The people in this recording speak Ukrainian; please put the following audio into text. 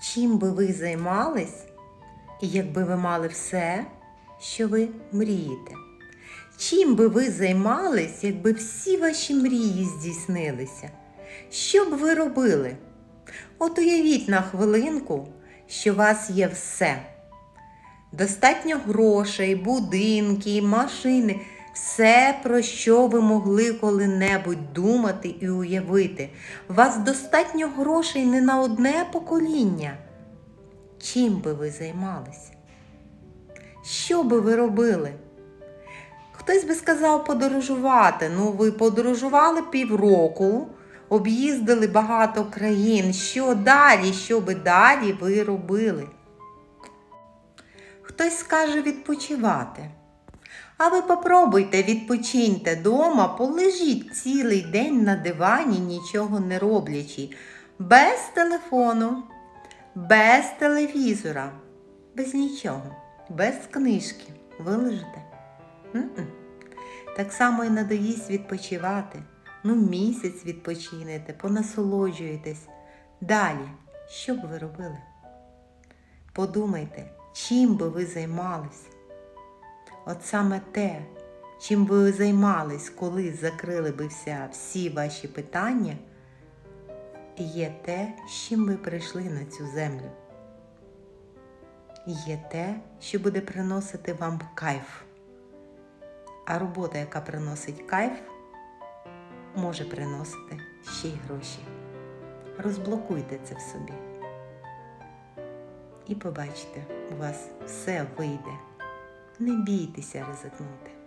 чим би ви займались, якби ви мали все, що ви мрієте? Чим би ви займались, якби всі ваші мрії здійснилися? Що б ви робили? От уявіть на хвилинку, що у вас є все. Достатньо грошей, будинки, машини, все, про що ви могли коли-небудь думати і уявити. Вас достатньо грошей не на одне покоління. Чим би ви займалися? Що би ви робили? Хтось би сказав подорожувати. Ну, ви подорожували півроку, об'їздили багато країн. Що далі, що би далі ви робили? Хтось скаже відпочивати. А ви попробуйте, відпочиньте дома, полежіть цілий день на дивані, нічого не роблячи, без телефону, без телевізора, без нічого, без книжки. Ви лежите. Так само і надоїсть відпочивати. Ну, місяць відпочинете, понасолоджуєтесь. Далі, що б ви робили? Подумайте, чим би ви займались? От саме те, чим ви займались, коли закрили би всі ваші питання, є те, з чим ви прийшли на цю землю. Є те, що буде приносити вам кайф. А робота, яка приносить кайф, може приносити ще й гроші. Розблокуйте це в собі. І побачите, у вас все вийде. Не бійтеся ризикнути.